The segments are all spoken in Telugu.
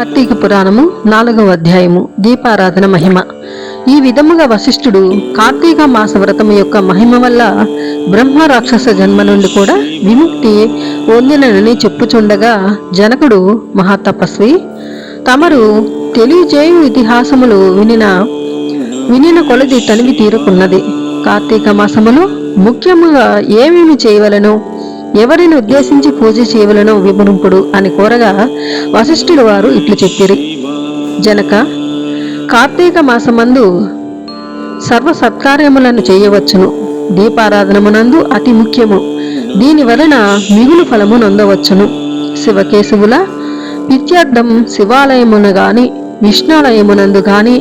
కార్తీక పురాణము నాలుగవ అధ్యాయము దీపారాధన మహిమ. ఈ విధముగా వశిష్ఠుడు కార్తీక మాస వ్రతము యొక్క మహిమ వల్ల బ్రహ్మ రాక్షస జన్మ నుండి కూడా విముక్తి పొందినని చెప్పుచుండగా జనకుడు మహాతపస్వి తమరు తెలియజేయు ఇతిహాసములు వినిన వినిన కొలది తనివి తీరుకున్నది. కార్తీక మాసములో ముఖ్యముగా ఏమేమి చేయవలనో? ఎవరిని ఉద్దేశించి పూజ చేయవలనో వివరింపుడు అని కోరగా వశిష్ఠుల వారు ఇట్లు చెప్పిరి. జనక కార్తీక మాసమందు సర్వ సత్కార్యములను చేయవచ్చును. దీపారాధనమునందు అతి ముఖ్యము. దీని వలన మిగులు ఫలము నొందవచ్చును. శివకేశవుల పిత్యార్థం శివాలయమున గాని విష్ణాలయమునందు గాని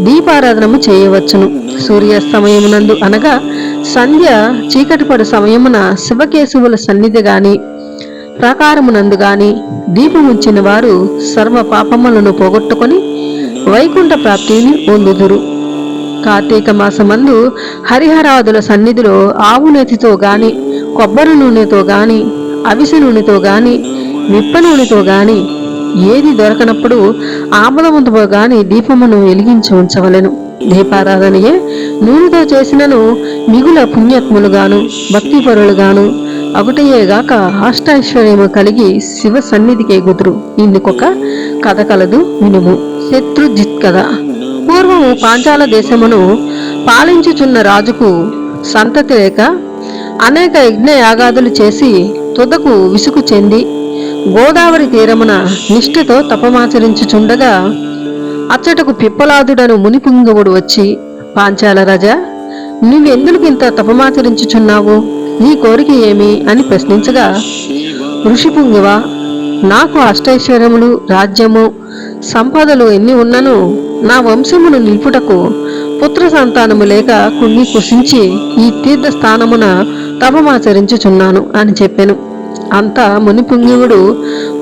దీపారాధనము చేయవచ్చును. సూర్యాస్తమయమునందు అనగా సంధ్య చీకటిపడు సమయమున శివకేశవుల సన్నిధి గాని ప్రాకారమునందు గాని దీపముంచిన వారు సర్వ పాపములను పోగొట్టుకొని వైకుంఠ ప్రాప్తిని పొందుదురు. కార్తీక మాసమందు హరిహరాదుల సన్నిధిలో ఆవు నేతితో గాని కొబ్బరి నూనెతో గాని అవిసె నూనెతో గాని విప్ప నూనెతో గాని ఏది దొరకనప్పుడు ఆమదముతో గాని దీపమును వెలిగించి ఉంచవలెను. దీపారాధనయే నూనెతో చేసినను మిగుల పుణ్యత్ములుగాను భక్తిపరులుగాను ఒకటయేగాక అష్టైశ్వర్యము కలిగి శివ సన్నిధికి ఎగుదురు ఇందుకొక కథ కలదు వినుము. శత్రుజిత్ కథ. పూర్వము పాంచాల దేశమును పాలించుచున్న రాజుకు సంతతి లేక అనేక యజ్ఞ యాగాదులు చేసి తుదకు విసుగు చెంది గోదావరి తీరమున నిష్ఠతో తపమాచరించుచుండగా అచ్చటకు పిప్పలాదుడను మునిపుంగవుడు వచ్చి పాంచాల రాజా నువ్వెందుకు ఇంత తపమాచరించుచున్నావు? నీ కోరిక ఏమి? అని ప్రశ్నించగా ఋషిపుంగవ నాకు అష్టైశ్వర్యములు రాజ్యము సంపదలు ఎన్ని ఉన్నను నా వంశమును నిలుపుటకు పుత్ర సంతానము లేక కుంగి కుషించి ఈ తీర్థ స్థానమున తపమాచరించుచున్నాను అని చెప్పాను. అంతా మునిపుంగివుడు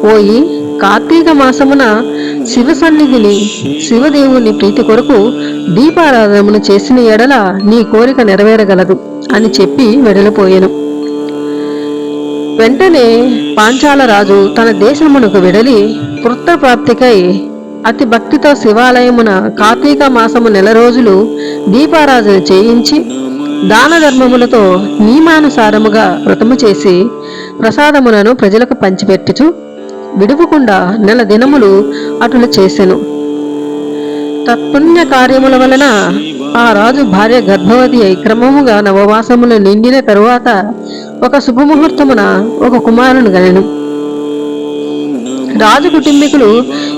పోయి కార్తీక మాసమున శివ సన్నిధిని శివదేవుని ప్రీతి కొరకు దీపారాధనమును చేసిన ఎడల నీ కోరిక నెరవేరగలదు అని చెప్పి వెడలిపోయాను. వెంటనే పాంచాల రాజు తన దేశమునకు వెడలి పుత్రప్రాప్తికై అతి భక్తితో శివాలయమున కార్తీక మాసము నెల రోజులు దీపారాధన చేయించి దాన ధర్మములతో నియమానుసారముగా వ్రతము చేసి ప్రసాదములను ప్రజలకు పంచిపెట్టుచు విడువకుండా నెల దినములు అటులు చేసెను. తత్పుణ్య కార్యముల వలన ఆ రాజు భార్య గర్భవతి అయి క్రమముగా నవవాసములు నిండిన తరువాత ఒక శుభముహూర్తమున ఒక కుమారుని గనెను. రాజు కుటుంబీకులు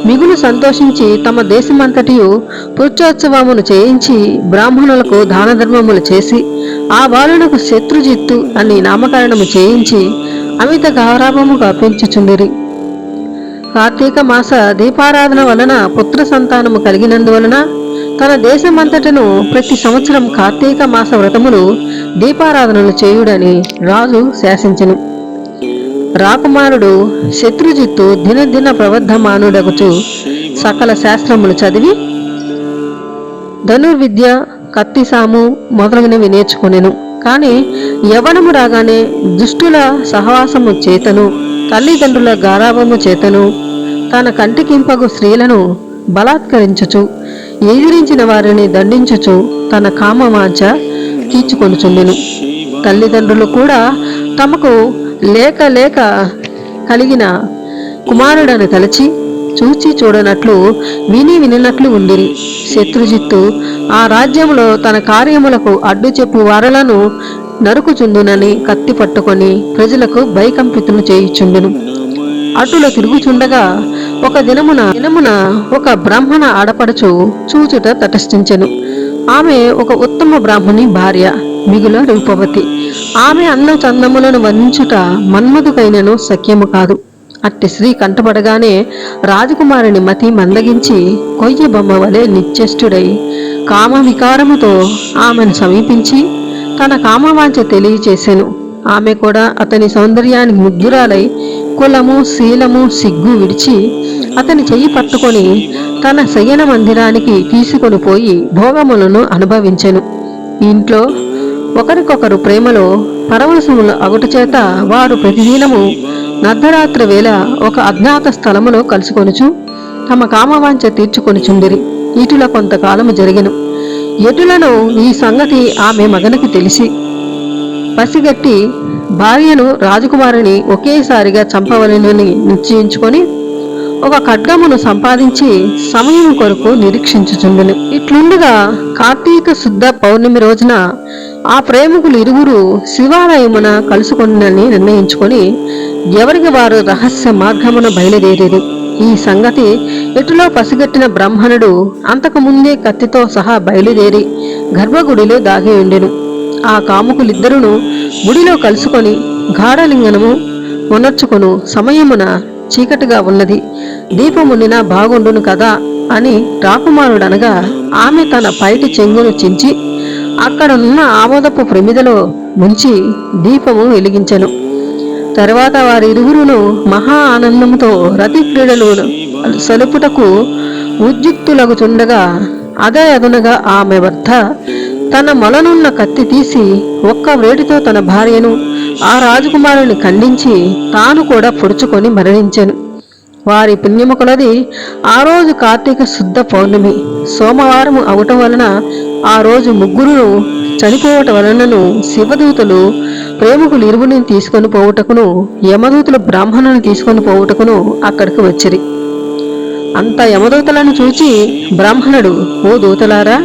మిగులు సంతోషించి తమ దేశమంతటియు పురుషోత్సవమును చేయించి బ్రాహ్మణులకు దాన ధర్మములు చేసి ఆ బాలునకు శత్రుజిత్తు అని నామకరణము చేయించి అమిత గౌరవముగా పెంచుచుండిరి. కార్తీక మాస దీపారాధన వలన పుత్ర సంతానము కలిగినందువలన తన దేశమంతటను ప్రతి సంవత్సరం కార్తీక మాస వ్రతములు దీపారాధనలు చేయుడని రాజు శాసించను. రాకుమారుడు శత్రుజిత్తు దినదిన ప్రవర్ధమానుడగుచు సకల శాస్త్రములు చదివి ధనుర్విద్య కత్తిసాము మొదలగునవి నేర్చుకునేను. కానీ యవనము రాగానే దుష్టుల సహవాసము చేతను తల్లిదండ్రుల గారాభము చేతను తన కంటికింపగు స్త్రీలను బలాత్కరించుచు ఎదిరించిన వారిని దండించుచు తన కామవాంఛ తీర్చుకొనుచుండెను. తల్లిదండ్రులు కూడా తమకు లేక లేక కలిగిన కుమారుడను తలచి చూచి చూడనట్లు విని వినినట్లు ఉండిరి. శత్రుజిత్తు ఆ రాజ్యములో తన కార్యములకు అడ్డు చెప్పు వారలను నరుకుచుందునని కత్తి పట్టుకొని ప్రజలకు భయకంపితులు చేయుచుండును. అటుల తిరుగుచుండగా ఒక దినమున దినమున ఒక బ్రాహ్మణ ఆడపడుచు చూచుట తటస్థించెను. ఆమె ఒక ఉత్తమ బ్రాహ్మణి భార్య. మిగుల రూపవతి. ఆమె అన్న చందములను వంచుట మన్మధుకైనను సఖ్యము కాదు. అట్టి శ్రీ కంటపడగానే రాజకుమారుని మతి మందగించి కొయ్య బొమ్మ వలె నిశ్చేష్టుడై కామ వికారముతో ఆమెను సమీపించి తన కామవాంఛ తెలియచేసెను. ఆమె కూడా అతని సౌందర్యానికి ముగ్ధురాలై కులము శీలము సిగ్గు విడిచి అతని చెయ్యి పట్టుకొని తన శయన మందిరానికి తీసుకొని పోయి భోగములను అనుభవించెను. ఇంట్లో ఒకరికొకరు ప్రేమలో పరవశములు అగుట చేత వారు ప్రతిదినము నర్ధరాత్రి వేళ ఒక అజ్ఞాత స్థలములో కలుసుకొనుచు తమ కామవాంఛ తీర్చుకొని చుందిరి ఇటుల కొంతకాలము జరిగెను. ఎటులను ఈ సంగతి ఆమె మగనికి తెలిసి పసిగట్టి భార్యను రాజకుమారిని ఒకేసారిగా చంపవలెనని నిశ్చయించుకొని ఒక ఖడ్గమును సంపాదించి సమయం కొరకు నిరీక్షించుచుండెను. ఇట్లుండగా కార్తీక శుద్ధ పౌర్ణమి రోజున ఆ ప్రేమికులు ఇరువురు శివాలయమున కలుసుకొనని నిర్ణయించుకొని ఎవరికి వారు రహస్య మార్గమున బయలుదేరేది ఈ సంగతి ఎటులో పసిగట్టిన బ్రాహ్మణుడు అంతకుముందే కత్తితో సహా బయలుదేరి గర్భగుడిలో దాగి ఉండెను. ఆ కాముకులిద్దరును గుడిలో కలుసుకొని గాఢలింగనము మొనర్చుకొను సమయమున చీకటిగా ఉన్నది. దీపమునినా బాగుండును కదా అని రాకుమారుడనగా ఆమె తన పైటి చెంగును చించి అక్కడున్న ఆమోదపు ప్రమిదలో ముంచి దీపము వెలిగించెను. తర్వాత వారిరువురును మహా ఆనందంతో రతి క్రీడలు సలుపుటకు ఉద్యుక్తులగుచుండగా అదే అదునగా ఆమె భర్త తన మొలనున్న కత్తి తీసి ఒక్క వేడితో తన భార్యను ఆ రాజకుమారుని ఖండించి తాను కూడా పొడుచుకొని మరణించాను. వారి పుణ్యము కొలది ఆ రోజు కార్తీక శుద్ధ పౌర్ణమి. సోమవారం అవటం వలన ఆ రోజు ముగ్గురును చనిపోవటం వలనను శివదూతలు ప్రేమకులు ఇరువుని తీసుకొని పోవుటకును యమదూతలు బ్రాహ్మణుని తీసుకొని పోవుటకును అక్కడికి వచ్చిరి. అంత యమదూతలను చూచి బ్రాహ్మణుడు ఓ దూతలారా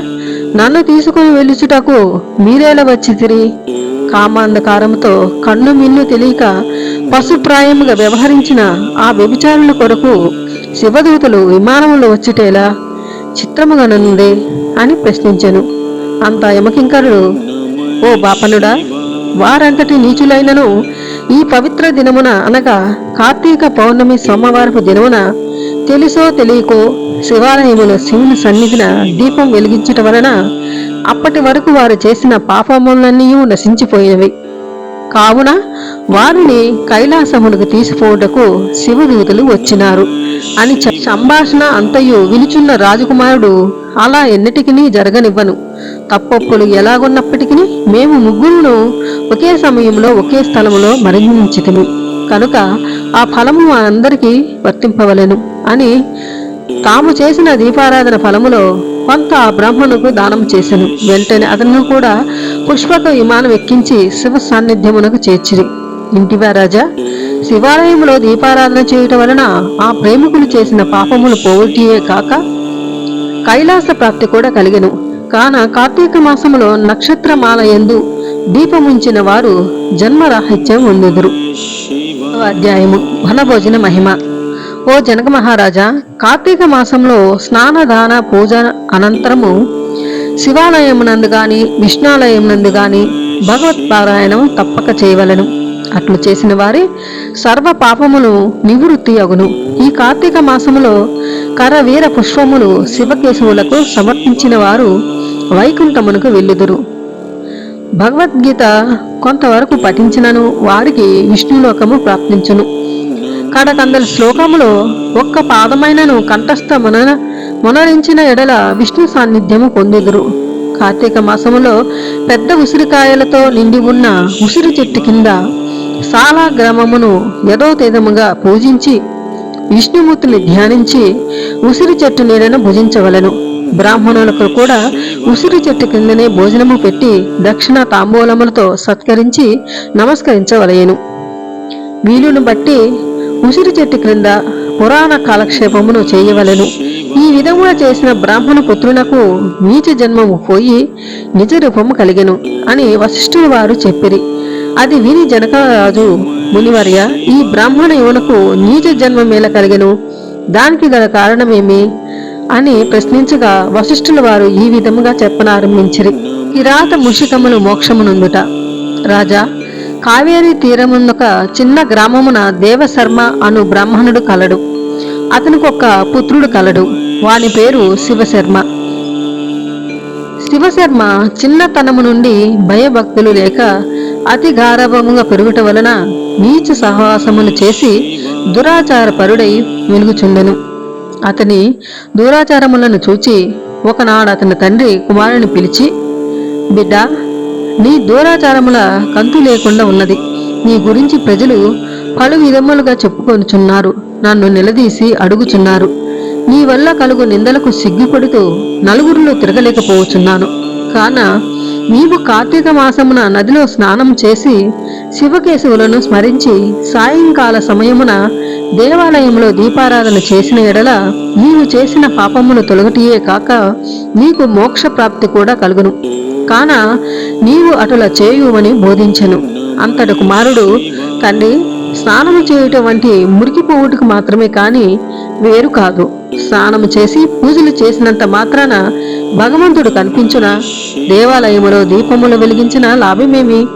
నన్ను తీసుకుని వెళ్ళుచుటకు మీరేలా వచ్చితిరి? కామాంధకారముతో కన్ను మిన్ను తెలియక పశుప్రాయముగా వ్యవహరించిన ఆ వ్యభిచారుల కొరకు శివదూతలు విమానములో వచ్చుటేలా చిత్రముగానుందే అని ప్రశ్నించెను. అంత యమకింకరుడు ఓ బాపనుడా వారంతటి నీచులైనను ఈ పవిత్ర దినమున అనగా కార్తీక పౌర్ణమి సోమవారపు దినమున తెలుసో తెలియకో శివాలయములో శివుని సన్నిధిన దీపం వెలిగించుట వలన అప్పటి వరకు వారు చేసిన పాపములన్నీ నశించిపోయినవి. కావున వారిని కైలాసమునకు తీసుకుపోవుటకు శివదూతలు వచ్చినారు. అని సంభాషణ అంతయు విలుచున్న రాజకుమారుడు అలా ఎన్నిటికీ జరగనివ్వను. తప్పొప్పులు ఎలాగున్నప్పటికీ మేము ముగ్గురును ఒకే సమయంలో ఒకే స్థలములో మరణించితిమి. కనుక ఆ ఫలము మా అందరికీ వర్తింపవలెను అని తాము చేసిన దీపారాధన ఫలములో కొంత ఆ బ్రాహ్మణుకు దానం చేసెను. వెంటనే అతను కూడా పుష్పక విమానం ఎక్కించి శివ సాన్నిధ్యమునకు చేర్చిరి. ఇంటివా రాజా? శివాలయంలో దీపారాధన చేయటం వలన ఆ ప్రేమికులు చేసిన పాపములు పోవటియే కాక కైలాస ప్రాప్తి కూడా కలిగెను. కాన కార్తీక మాసములో నక్షత్రమాల ఎందు దీపముంచిన వారు జన్మరాహిత్యం పొందెదరు. అధ్యాయము. వనభోజన మహిమ. ఓ జనక మహారాజా కార్తీక మాసంలో స్నాన దాన పూజ అనంతరము శివాలయమునందు గాని విష్ణాలయమునందు గాని భగవత్ పారాయణం తప్పక చేయవలెను. అట్లు చేసిన వారి సర్వ పాపములు నివృత్తి అగును. ఈ కార్తీక మాసములో కరవీర పుష్పములు శివకేశవులకు సమర్పించిన వారు వైకుంఠమునకు వెళ్ళుదురు. భగవద్గీత కొంతవరకు పఠించినను వారికి విష్ణులోకము ప్రాప్తించును. కడకందల శ్లోకములో ఒక్క పాదమైనను కంఠస్థ మున మునరించిన ఎడల విష్ణు సాన్నిధ్యము పొందుదురు. కార్తీక మాసములో పెద్ద ఉసిరికాయలతో నిండి ఉన్న ఉసిరి చెట్టు కింద సాలా గ్రామమును యథోతేదముగా పూజించి విష్ణుమూర్తిని ధ్యానించి ఉసిరి చెట్టు నీడను భుజించవలెను. బ్రాహ్మణులకు కూడా ఉసిరి చెట్టు కిందనే భోజనము పెట్టి దక్షిణ తాంబూలములతో సత్కరించి నమస్కరించవలయను వీలును బట్టి ఉసిరి చెట్టు క్రింద పురాణ కాలక్షేపమును చేయవలెను. ఈ విధముగా చేసిన బ్రాహ్మణ పుత్రునకు నీచ జన్మము పోయి నిజ రూపము కలిగెను అని వశిష్ఠుల వారు చెప్పిరి. అది విని జనకరాజు మునివర్య ఈ బ్రాహ్మణ యువనకు నీచ జన్మమేల కలిగెను. దానికి గల కారణమేమి? అని ప్రశ్నించగా వశిష్ఠుల వారు ఈ విధముగా చెప్పనారంభించిరి. కిరాత ముషికములు మోక్షమునుందుట. రాజా కావేరీ తీరమునొక చిన్న గ్రామమున దేవశర్మ అను బ్రాహ్మణుడు కలడు. అతనికి ఒక పుత్రుడు కలడు. వాని పేరు శివశర్మ. శివశర్మ చిన్నతనము నుండి భయభక్తులు లేక అతి గారవముగా పెరుగుట వలన నీచ సహవాసములు చేసి దురాచార పరుడై వెలుగుచుండెను. అతని దురాచారములను చూచి ఒకనాడు అతని తండ్రి కుమారుని పిలిచి బిడ్డ నీ దూరాచారముల కంతు లేకుండా ఉన్నది. నీ గురించి ప్రజలు పలు విధములుగా చెప్పుకొనుచున్నారు. నన్ను నిలదీసి అడుగుచున్నారు. నీ వల్ల కలుగు నిందలకు సిగ్గుపడుతూ నలుగురిలో తిరగలేకపోవచ్చున్నాను. కాన నీవు కార్తీక మాసమున నదిలో స్నానం చేసి శివకేశవులను స్మరించి సాయంకాల సమయమున దేవాలయంలో దీపారాధన చేసిన ఎడల నీవు చేసిన పాపమును తొలగటియే కాక నీకు మోక్ష ప్రాప్తి కూడా కలుగును. కాన నీవు అటుల చేయుమని బోధించెను. అంతట కుమారుడు తండ్రి స్నానము చేయటం వంటి మురికి పోవుటకు మాత్రమే కాని వేరు కాదు. స్నానము చేసి పూజలు చేసినంత మాత్రాన భగవంతుడు కనిపించునా? దేవాలయములో దీపములు వెలిగించిన లాభమేమి?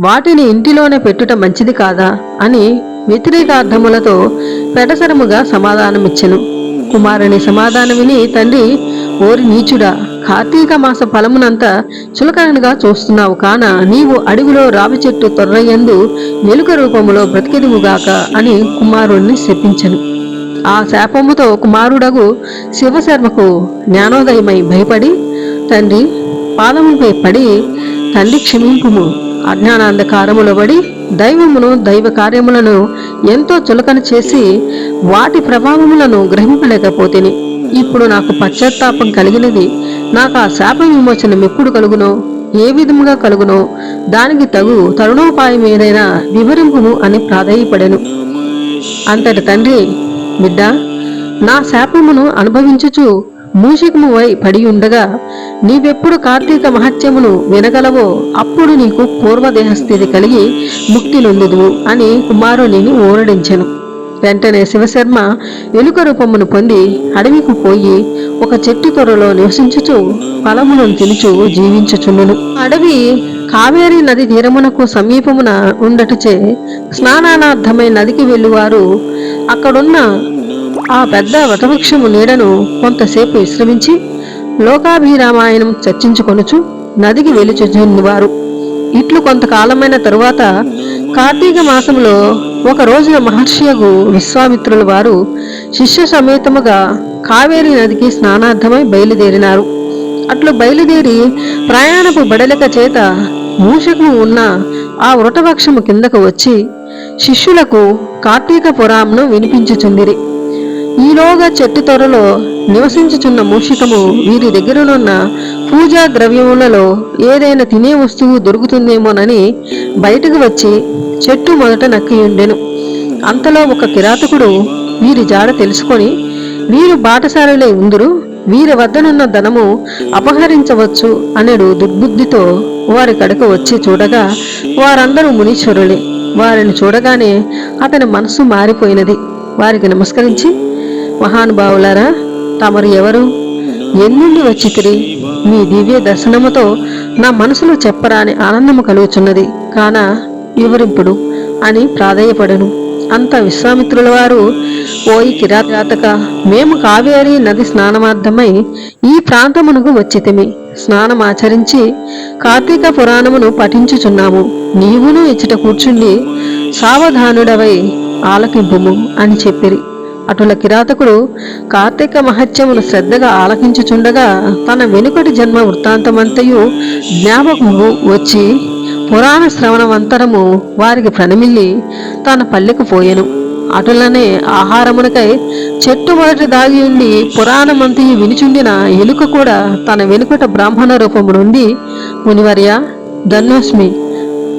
వాటిని ఇంటిలోనే పెట్టుట మంచిది కాదా? అని వ్యతిరేకార్థములతో పెడసరముగా సమాధానమిచ్చెను. కుమారుని సమాధానం విని తండ్రి ఓరి నీచుడా? కార్తీక మాస ఫలమునంతా చులకనగా చూస్తున్నావు కాన నీవు అడుగులో రావి చెట్టు తొర్రయందు వెలుక రూపములో బ్రతికెదువుగాక అని కుమారుణ్ణి శపించను. ఆ శాపముతో కుమారుడగు శివశర్మకు జ్ఞానోదయమై భయపడి తండ్రి పాదముపై పడి తండ్రి క్షమింపుము. అజ్ఞానాంధకారములో పడి దైవమును దైవ కార్యములను ఎంతో చులకన చేసి వాటి ప్రభావములను గ్రహింపలేకపోతేని. ఇప్పుడు నాకు పశ్చాత్తాపం కలిగినది. నాకు ఆ శాప విమోచనం ఎప్పుడు కలుగునో ఏ విధముగా కలుగునో దానికి తగు తరుణోపాయం ఏదైనా వివరింపును అని ప్రాధాయపడెను. అంతటి తండ్రి బిడ్డ నా శాపమును అనుభవించుచు మూషికము వై పడి ఉండగా నీవెప్పుడు కార్తీక మహత్యమును వినగలవో అప్పుడు నీకు పూర్వదేహస్థితి కలిగి ముక్తి నొందుదువు అని కుమారునిని ఓరడించను. వెంటనే శివశర్మ ఎలుక రూపమును పొంది అడవికి పోయి ఒక చెట్టు త్వరలో నివసించుచు ఫలములను తినుచు జీవించుచుండును. అడవి కావేరీ నది తీరమునకు సమీపమున ఉండటచే స్నానానార్థమై నదికి వెళ్ళువారు అక్కడున్న ఆ పెద్ద వటవృక్షము నీడను కొంతసేపు విశ్రమించి లోకాభిరామాయణం చర్చించుకొనుచు నదికి వెలుచుచుండివారు ఇట్లు కొంతకాలమైన తరువాత కార్తీక మాసములో ఒక రోజున మహర్షియగు విశ్వామిత్రుల వారు శిష్య సమేతముగా కావేరి నదికి స్నానార్థమై బయలుదేరినారు. అట్లు బయలుదేరి ప్రయాణపు బడలిక చేత మూషకు ఉన్న ఆ వృటవక్షము కిందకు వచ్చి శిష్యులకు కార్తీక పురాంను వినిపించుచుందిరి. ఈలోగా చెట్టు త్వరలో నివసించుచున్న మూషికము వీరి దగ్గరనున్న పూజా ద్రవ్యములలో ఏదైనా తినే వస్తువు దొరుకుతుందేమోనని బయటకు వచ్చి చెట్టు మొదట నక్కియుండెను అంతలో ఒక కిరాతకుడు వీరి జాడ తెలుసుకొని వీరు బాటసారులే ఉందురు వీరి వద్దనున్న ధనము అపహరించవచ్చు అనడు దుర్బుద్ధితో వారి కడక వచ్చి చూడగా వారందరూ మునీశ్వరులే. వారిని చూడగానే అతని మనసు మారిపోయినది. వారికి నమస్కరించి మహానుభావులారా తమరు ఎవరు? ఎన్నుండి వచ్చితిరి? మీ దివ్య దర్శనముతో నా మనసులో చెప్పరాని ఆనందము కలుగుచున్నది. కాన వివరింపుడు అని ప్రాధేయపడను. అంత విశ్వామిత్రుల వారు ఓయి కిరాతక మేము కావేరి నది స్నానమార్థమై ఈ ప్రాంతమునకు వచ్చితిమి. స్నానమాచరించి కార్తీక పురాణమును పఠించుచున్నాము. నీవును ఇచ్చట కూర్చుండి సావధానుడవై ఆలకింపుము అని చెప్పిరి. అటుల కిరాతకుడు కార్తీక మహత్యమును శ్రద్ధగా ఆలకించుచుండగా తన వెనుకటి జన్మ వృత్తాంతమంతయు జ్ఞాపకము వచ్చి పురాణ శ్రవణమంతరము వారికి ప్రణమిల్లి తన పల్లెకు పోయెను. అటులనే ఆహారమునకై చెట్టు మొదటి దాగి ఉండి పురాణమంతయు వినిచుండిన ఎలుక కూడా తన వెనుకట బ్రాహ్మణ రూపము నుండి మునివర్య ధన్యోస్మి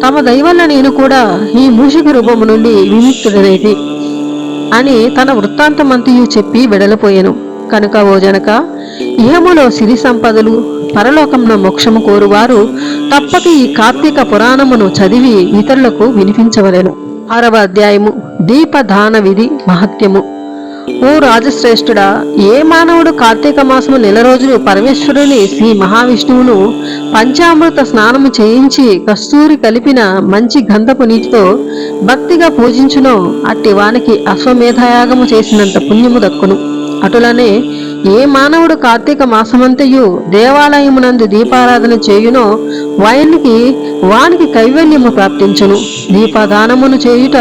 తమ దైవల్ల నేను కూడా ఈ మూషిక రూపము నుండి విముక్తుడనేది అని తన వృత్తాంతమంతయు చెప్పి వెడలిపోయెను. కనుక ఓ జనక ఇహములో సిరి సంపదలు పరలోకంలో మోక్షము కోరువారు తప్పక ఈ కార్తీక పురాణమును చదివి ఇతరులకు వినిపించవలెను. ఆరవ అధ్యాయము. దీపదాన విధి మహత్యము. ఓ రాజశ్రేష్ఠుడా ఏ మానవుడు కార్తీక మాసము నెల రోజులు పరమేశ్వరుని శ్రీ మహావిష్ణువును పంచామృత స్నానము చేయించి కస్తూరి కలిపిన మంచి గంధపు నీటితో భక్తిగా పూజించునో. అట్టి వానికి అశ్వమేధయాగము చేసినంత పుణ్యము దక్కును. అటులనే ఏ మానవుడు కార్తీక మాసమంతయు దేవాలయమునందు దీపారాధన చేయునో వాయనికి వానికి కైవల్యము ప్రాప్తించును. దీపదానమును చేయుట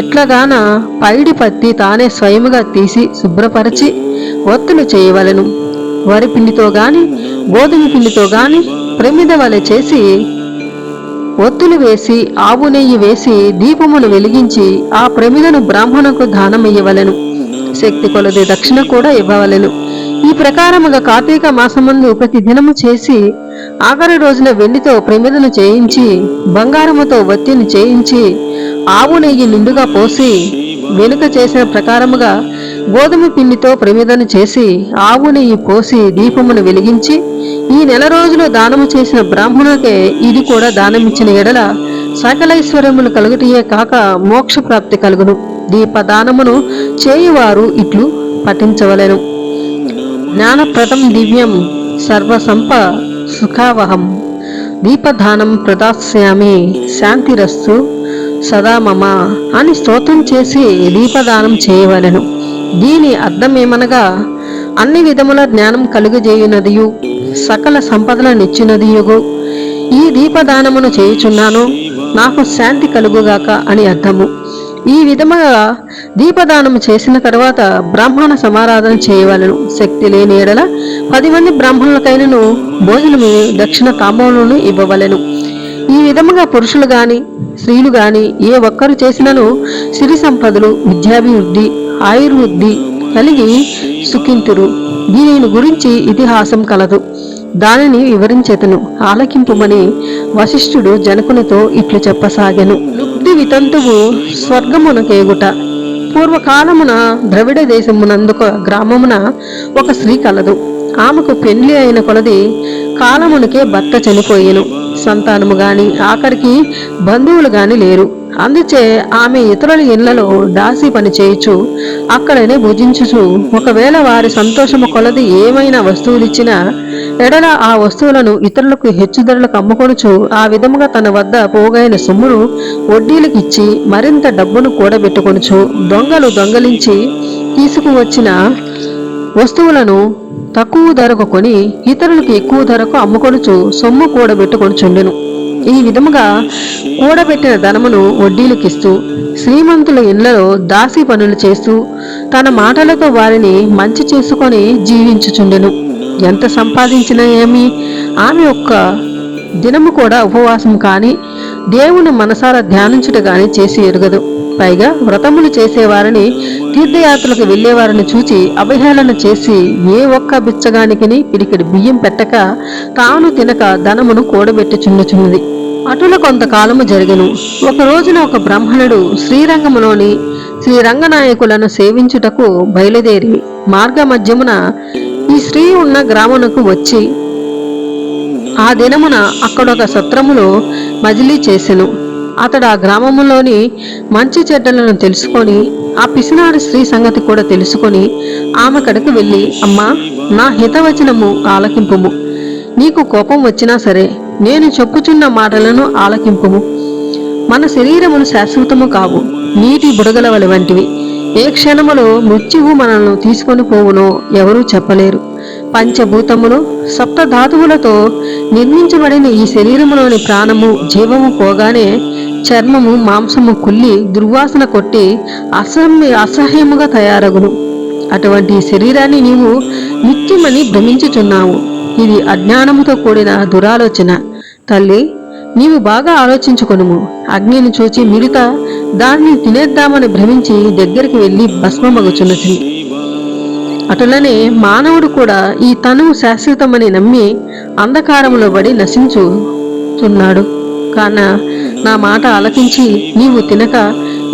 ఎట్లగాన పైడి పత్తి తానే స్వయముగా తీసి శుభ్రపరచి ఒత్తులు చేయవలెను. వరి పిండితో గాని గోధుమ పిండితో గాని ప్రమిద వలె చేసి ఒత్తులు వేసి ఆవు నెయ్యి వేసి దీపమును వెలిగించి ఆ ప్రమిదను బ్రాహ్మణకు దానమియ్యవలెను. శక్తి కొలది దక్షిణ కూడా ఇవ్వవలెను. ప్రకారముగా కార్తీక మాసమందు ప్రతి దినము చేసి ఆఖరి రోజున వెండితో ప్రమిదను చేయించి బంగారముతో వత్తిని చేయించి ఆవు నెయ్యి నిండుగా పోసి వెనుక చేసిన ప్రకారముగా గోధుమ పిండితో ప్రమిదను చేసి ఆవు నెయ్యి పోసి దీపమును వెలిగించి ఈ నెల రోజులు దానము చేసిన బ్రాహ్మణులకే ఇది కూడా దానమిచ్చిన ఎడల సకలైశ్వర్యములు కలుగుటయే కాక మోక్ష ప్రాప్తి కలుగును. దీపదానమును చేయువారు ఇట్లు పఠించవలెను. జ్ఞానప్రదం దివ్యం సర్వసంప సుఖావహం. దీపదానం ప్రదాస్యామి శాంతిరస్సు సదా మమ అని స్తోత్రం చేసి దీపదానం చేయవలెను. దీని అర్థమేమనగా అన్ని విధముల జ్ఞానం కలుగజేయునదియు సకల సంపదలనిచ్చినదియుగు ఈ దీపదానమును చేయుచున్నాను నాకు శాంతి కలుగుగాక అని అర్థము. ఈ విధముగా దీపదానం చేసిన తర్వాత బ్రాహ్మణ సమారాధన చేయవలను. శక్తి లేని ఎడల పది మంది బ్రాహ్మణులకైనను భోజనము దక్షిణ తాంబూలను ఇవ్వవలెను. ఈ విధముగా పురుషులు గాని స్త్రీలు గాని ఏ ఒక్కరు చేసినను సిరి సంపదలు విద్యాభివృద్ధి ఆయుర్వృద్ధి కలిగి సుఖింతురు. దీనిని గురించి ఇతిహాసం కలదు. దానిని వివరించేతను ఆలకింపుమని వశిష్ఠుడు జనకునితో ఇట్లు చెప్పసాగెను. వితంతువు స్వర్గమునకేగుట. పూర్వకాలమున ద్రవిడ దేశమునందుక గ్రామమున ఒక స్త్రీ కలదు. ఆమెకు పెళ్ళి అయిన కొలది కాలమునకే భర్త చనిపోయేను. సంతానము గాని ఆఖరికి బంధువులు గాని లేరు. అందుచే ఆమె ఇతరుల ఇళ్ళలో దాసి పని చేయుచు అక్కడనే భుజించుచు ఒకవేళ వారి సంతోషము కొలది ఏమైనా వస్తువులిచ్చినా ఎడల ఆ వస్తువులను ఇతరులకు హెచ్చు ధరలకు అమ్ముకొనుచు ఆ విధముగా తన వద్ద పోగైన సొమ్మును వడ్డీలకు ఇచ్చి మరింత డబ్బును కూడబెట్టుకొనుచు దొంగలు దొంగలించి తీసుకువచ్చిన వస్తువులను తక్కువ ధరకు కొని ఇతరులకు ఎక్కువ ధరకు అమ్ముకొనుచు సొమ్ము కూడబెట్టుకొనుచుండెను ఈ విధముగా కూడబెట్టిన ధనమును వడ్డీలకిస్తూ శ్రీమంతుల ఇళ్ళలో దాసి పనులు చేస్తూ తన మాటలతో వారిని మంచి చేసుకొని జీవించుచుండెను. ఎంత సంపాదించినా ఏమి? ఆమె ఒక్క దినము కూడా ఉపవాసం కానీ దేవుని మనసారా ధ్యానించుట కానీ చేసి ఎరుగదు. పైగా వ్రతములు చేసేవారిని తీర్థయాత్రలకు వెళ్ళేవారిని చూచి అవహేళన చేసి ఏ ఒక్క బిచ్చగానికిని పిడికిడి బియ్యం పెట్టక తాను తినక ధనమును కూడబెట్టుచుండుచున్నది. అటుల కొంతకాలము జరిగను. ఒక రోజున ఒక బ్రాహ్మణుడు శ్రీరంగములోని శ్రీరంగనాయకులను సేవించుటకు బయలుదేరి మార్గ మధ్యమున ఈ స్త్రీ ఉన్న గ్రామమునకు వచ్చి ఆ దినమున అక్కడొక సత్రములో మజిలీ చేసెను. అతడు ఆ గ్రామములోని మంచి చెడ్డలను తెలుసుకొని ఆ పిసినాడు స్త్రీ సంగతి కూడా తెలుసుకొని ఆమె కడకు వెళ్ళి అమ్మా నా హితవచనము ఆలకింపుము. నీకు కోపం వచ్చినా సరే నేను చెప్పుచున్న మాటలను ఆలకింపుము. మన శరీరములు శాశ్వతము కావు నీటి బుడగలవల వంటివి. ఏ క్షణములో మృత్యువు మనల్ని తీసుకొని పోవునో ఎవరూ చెప్పలేరు. పంచభూతములు సప్త ధాతువులతో నిర్మించబడిన ఈ శరీరములోని ప్రాణము జీవము పోగానే చర్మము మాంసము కుల్లి దుర్వాసన కొట్టి అసహ్య అసహ్యముగా తయారగును. అటువంటి శరీరాన్ని నీవు నిత్యమని భ్రమించుచున్నావు. ఇది అజ్ఞానముతో కూడిన దురాలోచన. తల్లి నీవు బాగా ఆలోచించుకొనుము. అగ్నిని చూచి మిడత దాన్ని తినేద్దామని భ్రమించి దగ్గరికి వెళ్ళి భస్మమగుచున్నది. అటులనే మానవుడు కూడా ఈ తనువు శాశ్వతమని నమ్మి అంధకారములో పడి నశించుతున్నాడు కాన నా మాట ఆలకించి నీవు తినక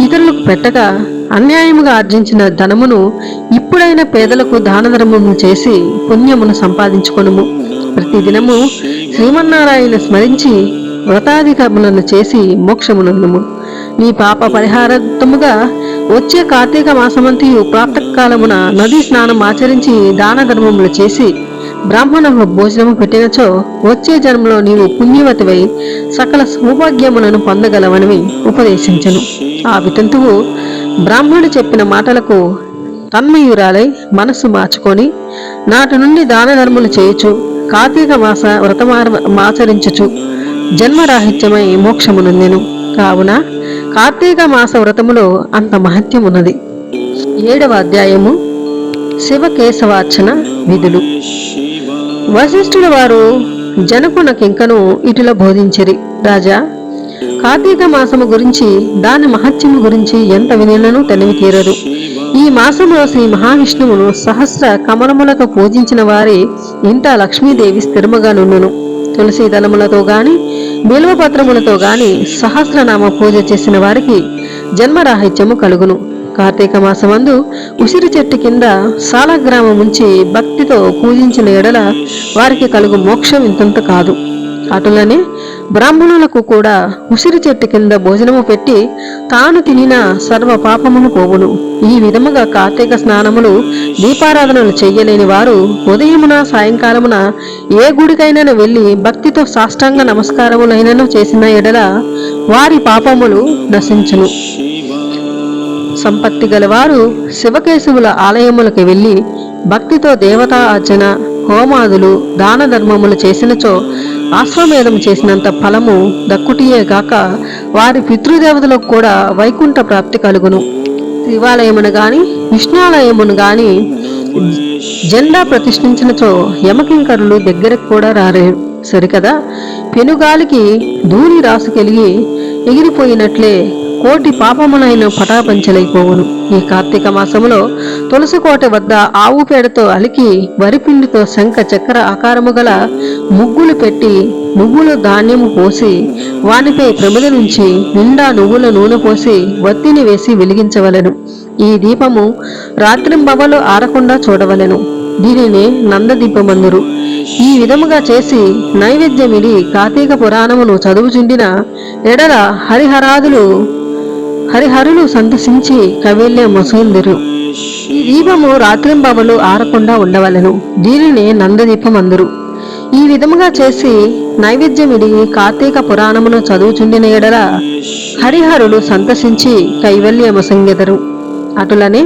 ఇతరులకు పెట్టక అన్యాయముగా ఆర్జించిన ధనమును ఇప్పుడైన పేదలకు దానధర్మము చేసి పుణ్యమును సంపాదించుకొనుము. ప్రతిదినము శ్రీమన్నారాయణ స్మరించి వ్రతాధికములను చేసి మోక్షమునందుము. నీ పాప పరిహారార్థముగా వచ్చే కార్తీక మాసమంతియు ప్రాతకాలమున నదీ స్నానం ఆచరించి దాన ధర్మములు చేసి బ్రాహ్మణులకు భోజనము పెట్టినచో వచ్చే జన్మలో నీవు పుణ్యవతివై సకల సౌభాగ్యములను పొందగలవని ఉపదేశించను. ఆ వితంతువు బ్రాహ్మణుడు చెప్పిన మాటలకు తన్మయురాలై మనస్సు మార్చుకొని నాటి నుండి దాన ధర్మములు చేయుచు కార్తీక మాస వ్రతమాచరించుచు జన్మరాహిత్యమై మోక్షమునందెను కావున కార్తీక మాస వ్రతములో అంత మహత్యమున్నది. ఏడవ అధ్యాయము శివకేశవార్చన విధులు. వశిష్ఠుల వారు జనకునకింకను ఇటుల బోధించిరి. రాజా కార్తీక మాసము గురించి దాని మహత్యము గురించి ఎంత వినినను తెలివి తీరదు ఈ మాసంలో శ్రీ మహావిష్ణువును సహస్ర కమలములకు పూజించిన వారి ఇంట లక్ష్మీదేవి స్థిరముగా నుండును. తులసి దళములతో గాని బిల్వపత్రములతో గాని సహస్రనామ పూజ చేసిన వారికి జన్మరాహిత్యము కలుగును. కార్తీక మాసమందు ఉసిరి చెట్టు కింద సాలగ్రామం ఉంచి భక్తితో పూజించిన ఎడల వారికి కలుగు మోక్షం ఇంతంత కాదు. అటులనే బ్రాహ్మణులకు కూడా ఉసిరి చెట్టు కింద భోజనము పెట్టి తాను తినిన సర్వ పాపమును పోవును. ఈ విధముగా కార్తీక స్నానములు దీపారాధనలు చెయ్యలేని వారు ఉదయమున సాయంకాలమున ఏ గుడికైనా వెళ్ళి భక్తితో సాష్టాంగ నమస్కారములైనను చేసిన ఎడల వారి పాపములు నశించును. సంపత్తి గలవారు శివకేశవుల ఆలయములకు వెళ్ళి భక్తితో దేవతా అర్చన హోమాదులు దాన ధర్మములు చేసినచో ఆశ్వమేధం చేసినంత ఫలము దక్కుటియే గాక వారి పితృదేవతలకు కూడా వైకుంఠ ప్రాప్తి కలుగును. శివాలయమును గాని విష్ణాలయమును గాని జెండా ప్రతిష్ఠించినచో యమకింకరులు దగ్గరకు కూడా రాలేరు సరికదా? పెనుగాలికి ధూళి రాసుకెలిగి ఎగిరిపోయినట్లే కోటి పాపమునైన పటాపంచలైపోవును. ఈ కార్తీక మాసములో తులసి కోట వద్ద ఆవు పేడతో అలికి వరిపిండితో శంఖ చక్ర ఆకారము గల ముగ్గులు పెట్టి నువ్వులు ధాన్యము పోసి వానిపై ప్రమిద నుంచి నిండా నువ్వుల నూనె పోసి వత్తిని వేసి వెలిగించవలెను. ఈ దీపము రాత్రింబవలు ఆరకుండా చూడవలెను. దీనినే నందదీపమందురు. ఈ విధముగా చేసి నైవేద్యమిడి కార్తీక పురాణమును చదువుచుండిన ఎడల హరిహరాదులు హరిహరులు సందర్శించి కవిల్య మొసందిరు ఈ దీపము రాత్రింబవలు ఆరకుండా ఉండవలెను. దీనినే నందదీపం అందరు ఈ విధముగా చేసి నైవేద్యమిడి కార్తీక పురాణమును చదువుచుండిన ఎడల హరిహరులు సంతసించి కైవల్యమసంగెదరు అటులనే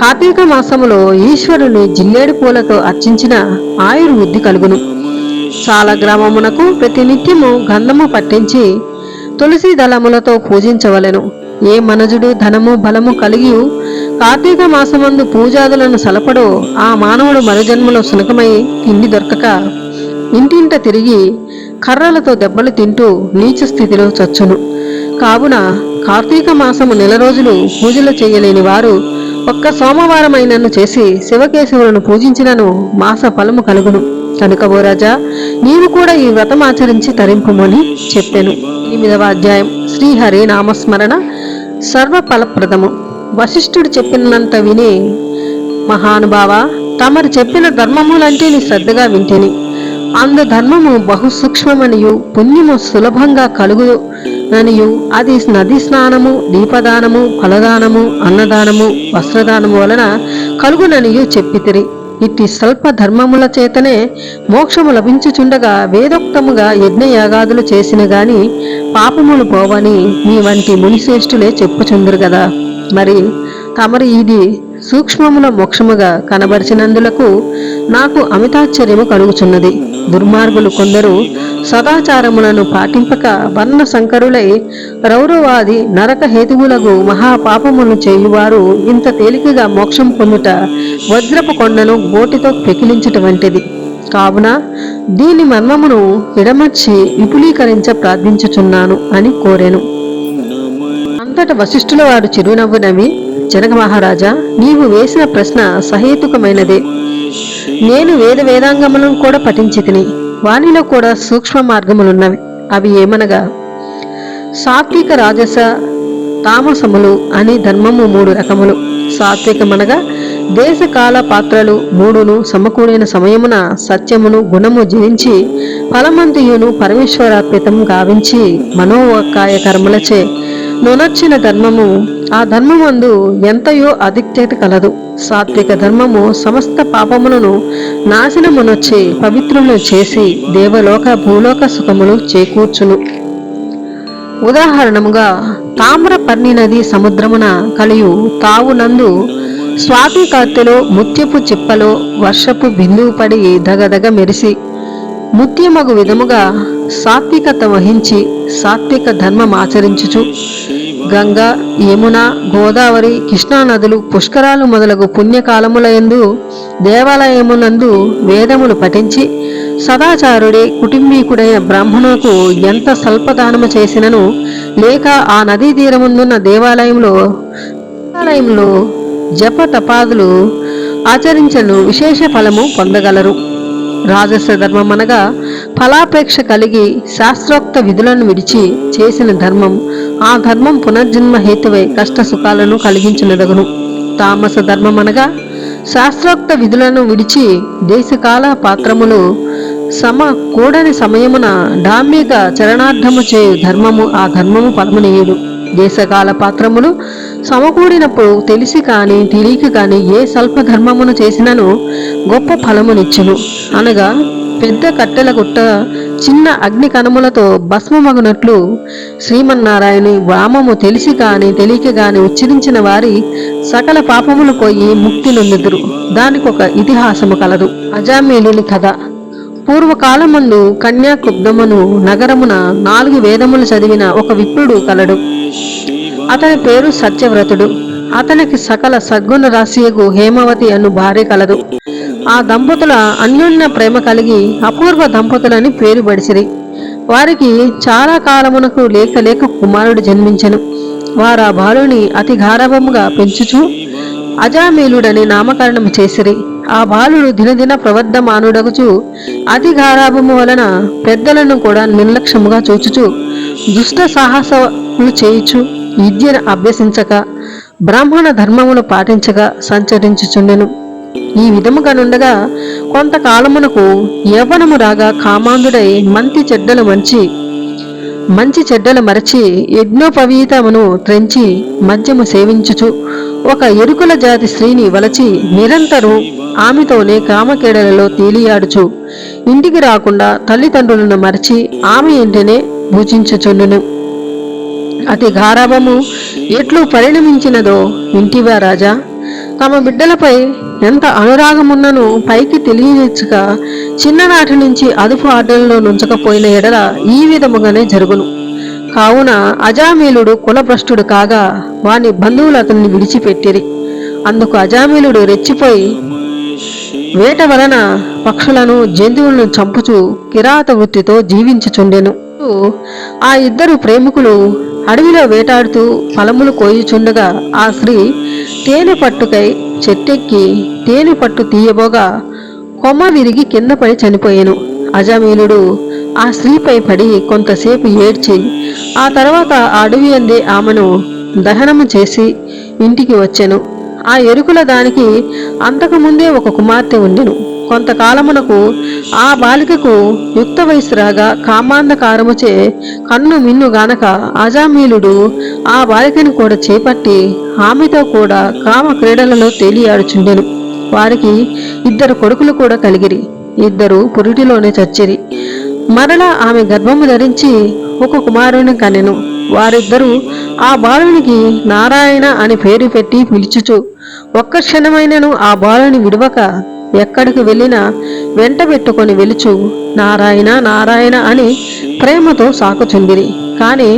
కార్తీక మాసములో ఈశ్వరుని జిల్లేడు పూలతో అర్చించిన ఆయుర్వృద్ధి కలుగును. చాలా గ్రామమునకు ప్రతినిత్యము గంధము పట్టించి తులసి దళములతో పూజించవలెను. ఏ మనజుడు ధనము బలము కలిగి కార్తీక మాసమందు పూజాదులను సలపడో ఆ మానవుడు మరుజన్మలో సునకమై తిండి దొరకక ఇంటింట తిరిగి కర్రలతో దెబ్బలు తింటూ నీచ స్థితిలో చచ్చును. కావున కార్తీక మాసము నెల రోజులు పూజలు చేయలేని వారు ఒక్క సోమవారమైనను చేసి శివకేశవులను పూజించినను మాస ఫలము కలుగును. కనుక ఓ రాజా నీవు కూడా ఈ వ్రతం ఆచరించి తరింపుమని చెప్పాను. ఎనిమిదవ అధ్యాయం. శ్రీహరి నామస్మరణ. సర్వ ఫలప్రదము వశిష్ఠుడు చెప్పినంత విని మహానుభావ తమరు చెప్పిన ధర్మములంటే నీ శ్రద్ధగా వింటిని. అందు ధర్మము బహు సూక్ష్మమనియు పుణ్యము సులభంగా కలుగుననియు అది నది స్నానము దీపదానము ఫలదానము అన్నదానము వస్త్రదానము వలన కలుగుననియు చెప్పితిరి. ఇట్టి స్వల్ప ధర్మముల చేతనే మోక్షము లభించుచుండగా వేదోక్తముగా యజ్ఞయాగాదులు చేసిన గాని పాపములు పోవని మీ వంటి మునిశ్రేష్ఠులే చెప్పుచుందరు కదా మరి తమరి ఇది సూక్ష్మముల మోక్షముగా కనబరిచినందులకు నాకు అమితాశ్చర్యము కలుగుచున్నది. దుర్మార్గులు కొందరు సదాచారములను పాటింపక వర్ణ సంకరులై రౌరవాది నరక హేతువులకు మహాపాపమును చేయువారు ఇంత తేలికగా మోక్షం పొందుట వజ్రపు కొండను గోటితో పెకిలించుట వంటిది. కావున దీని మర్మమును ఎడమర్చి విపులీకరించ ప్రార్థించుచున్నాను అని కోరెను. అంతట వశిష్ఠుల వారు చిరునవ్వు నవ్వి జనక మహారాజా నీవు వేసిన ప్రశ్న సహేతుకమైనదే. నేను వేద వేదాంగములను కూడా పఠించి వానిలో కూడా సూక్ష్మ మార్గములున్నవి. అవి ఏమనగా సాత్విక రాజస తామసములు అని ధర్మము మూడు రకములు. సాత్వికమనగా దేశకాల పాత్రలు మూడును సమకూడిన సమయమున సత్యమును గుణము జయించి ఫలమంతియును పరమేశ్వరార్పితం గావించి మనోకాయ కర్మలచే నొనర్చిన ధర్మము ఆ ధర్మమందు ఎంతయో అధిక్యత కలదు. సాత్విక ధర్మము సమస్త పాపములను నాశనమునొచ్చి పవిత్రులను చేసి దేవలోక భూలోక సుఖములు చేకూర్చును. ఉదాహరణముగా తామ్రపర్ణి నది సముద్రమున కలియు తావునందు స్వాతి కత్తిలో ముత్యపు చిప్పలో వర్షపు బిందువు పడి దగదగ మెరిసి ముత్యమగు విధముగా సాత్వికత వహించి సాత్విక ధర్మం ఆచరించుచు. గంగా యమున గోదావరి కృష్ణా నదులు పుష్కరాలు మొదలగు పుణ్యకాలములయందు దేవాలయమునందు వేదములు పఠించి సదాచారుడే కుటుంబీకుడైన బ్రాహ్మణులకు ఎంత స్వల్పదానము చేసినను లేక ఆ నదీ తీరముందున్న దేవాలయంలో దేవాలయంలో జప తపాదులు ఆచరించను విశేష ఫలము పొందగలరు. రాజస ధర్మం అనగా ఫలాపేక్ష కలిగి శాస్త్రోక్త విధులను విడిచి చేసిన ధర్మం. ఆ ధర్మం పునర్జన్మ హేతువై కష్ట సుఖాలను కలిగించినదగును. తామస ధర్మం అనగా శాస్త్రోక్త విధులను విడిచి దేశకాల పాత్రములు సమ కూడని సమయమున డామ్యక చరణార్థము చేయు ధర్మము ఆ ధర్మము పరమనీయుడు. దేశకాల పాత్రములు సమకూడినప్పుడు తెలిసి కాని తెలియక కాని ఏ స్వల్ప ధర్మమును చేసినను గొప్ప ఫలమునిచ్చును. అనగా పెద్ద కట్టెల గుట్ట చిన్న అగ్ని కణములతో భస్మమగునట్లు శ్రీమన్నారాయణి వామము తెలిసి కాని తెలియక గాని ఉచ్చరించిన వారి సకల పాపములు పోయి ముక్తి నొందుదురు. దానికొక ఇతిహాసము కలదు. అజామేలుని కథ. పూర్వకాలమందు కన్యాకుబ్దమును నగరమున నాలుగు వేదములు చదివిన ఒక విప్రుడు కలడు. అతని పేరు సత్యవ్రతుడు. అతనికి సకల సద్గుణ రాశియకు హేమవతి అను భార్య కలదు. ఆ దంపతుల అన్యోన్య ప్రేమ కలిగి అపూర్వ దంపతులని పేరు పడిసిరి వారికి చాలా కాలమునకు లేక లేక కుమారుడు జన్మించెను. వారు ఆ బాలుని అతి గారవముగా పెంచుచు అజామీలుడని నామకరణం చేసిరి. ఆ బాలుడు దినదిన ప్రవర్ధమానుడగుచు అతి గారాభము వలన పెద్దలను కూడా నిర్లక్ష్యముగా చూచుచు దుష్ట సాహసములు చేయుచు విద్యను అభ్యసించక బ్రాహ్మణ ధర్మములు పాటించగా సంచరించుచుండెను. ఈ విధముగా నుండగా కొంతకాలమునకు యవ్వనము రాగా కామాంధుడై మంతి చెడ్డలు మంచి మంచి చెడ్డలు మరచి యజ్ఞోపవీతమును త్రెంచి మద్యము సేవించుచు ఒక ఎరుకుల జాతి స్త్రీని వలచి నిరంతరం ఆమెతోనే కామకేడలలో తేలియాడుచు. ఇంటికి రాకుండా తల్లిదండ్రులను మరచి ఆమె ఇంటినే భూజించుచుండును. అతి గారాభము ఎట్లు పరిణమించినదో వింటివా రాజా? తమ బిడ్డలపై ఎంత అనురాగమున్నను పైకి తెలియచ్చుక చిన్ననాటి నుంచి అదుపు ఆటల్లో నుంచకపోయిన ఎడల ఈ విధముగానే జరుగును. కావున అజామీలుడు కులభ్రష్టుడు కాగా వాని బంధువులు అతన్ని విడిచిపెట్టిరి. అందుకు అజామీలుడు రెచ్చిపోయి వేట వలన పక్షులను జంతువులను చంపుచు కిరాత వృత్తితో జీవించుచుండెను. ఆ ఇద్దరు ప్రేమికులు అడవిలో వేటాడుతూ ఫలములు కోయుచుండగా ఆ స్త్రీ తేనె పట్టుకై చెట్టెక్కి తేనె పట్టు తీయబోగా కొమ్మ విరిగి కింద పడి చనిపోయాను. అజామీనుడు ఆ స్త్రీపై పడి కొంతసేపు ఏడ్చి ఆ తర్వాత ఆ అడవి అందే ఆమెను దహనము చేసి ఇంటికి వచ్చాను. ఆ ఎరుకుల దానికి అంతకుముందే ఒక కుమార్తె ఉండెను. కొంతకాలమునకు ఆ బాలికకు యుక్త వయసు రాగా కామాంధకారముచే కన్ను మిన్ను గానక అజామీలుడు ఆ బాలికను కూడా చేపట్టి ఆమెతో కూడా కామ క్రీడలలో తేలియాడుచుండెను. వారికి ఇద్దరు కొడుకులు కూడా కలిగిరి. ఇద్దరు పురిటిలోనే చచ్చిరి. మరలా ఆమె గర్భము ధరించి ఒక కుమారుని కనెను. వారిద్దరూ ఆ బాలునికి నారాయణ అని పేరు పెట్టి పిలుచుచు ఒక్క క్షణమైనను ఆ బాలుని విడవక ఎక్కడికి వెళ్ళినా వెంట పెట్టుకొని వెలుచు. నారాయణ నారాయణ అని ప్రేమతో సాకుచుండిరి కానీ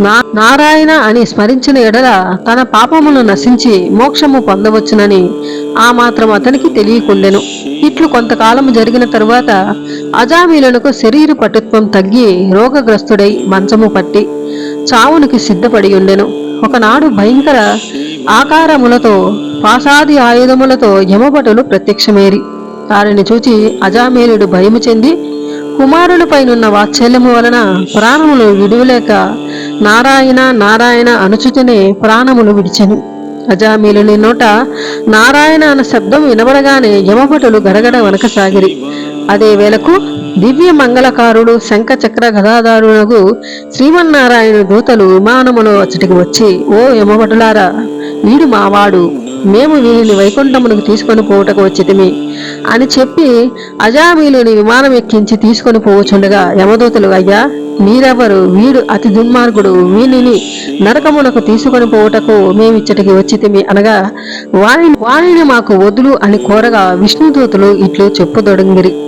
నా నారాయణ అని స్మరించిన ఎడల తన పాపమును నశించి మోక్షము పొందవచ్చునని ఆ మాత్రం అతనికి తెలియకుండెను. ఇట్లు కొంతకాలము జరిగిన తరువాత అజామీలకు శరీర పటుత్వం తగ్గి రోగగ్రస్తుడై మంచము పట్టి చావునికి సిద్ధపడి ఉండెను. ఒకనాడు భయంకర ఆకారములతో పాసాది ఆయుధములతో యమభటులు ప్రత్యక్షమేరి. వారిని చూచి అజామేలుడు భయము చెంది కుమారులపైనున్న వాత్సల్యము వలన ప్రాణములు విడువలేక నారాయణ నారాయణ అనుచుతనే ప్రాణములు విడిచెను. అజామీలుని నోట నారాయణ అన్న శబ్దం వినబడగానే యమభటులు గడగడ వనకసాగిరి అదే వేళకు దివ్య మంగళకారుడు శంఖ చక్ర గదాదారునకు శ్రీమన్నారాయణ దూతలు విమానములో అచ్చటికి వచ్చి ఓ యమభటులారా వీడు మావాడు. మేము వీరిని వైకుంఠమునకు తీసుకొని పోవుటకు వచ్చితిమి. అని చెప్పి అజామీలుని విమానం ఎక్కించి తీసుకొని పోవచ్చుండగా యమదూతలు అయ్యా మీరెవరు? వీడు అతి దుర్మార్గుడు. వీనిని నరకమునకు తీసుకొని పోవుటకు మేమిచ్చటికి వచ్చితిమి. అనగా వాణిని వాణిని మాకు వదులు అని కోరగా విష్ణుదూతలు ఇట్లు చెప్పుదొడంగిరి.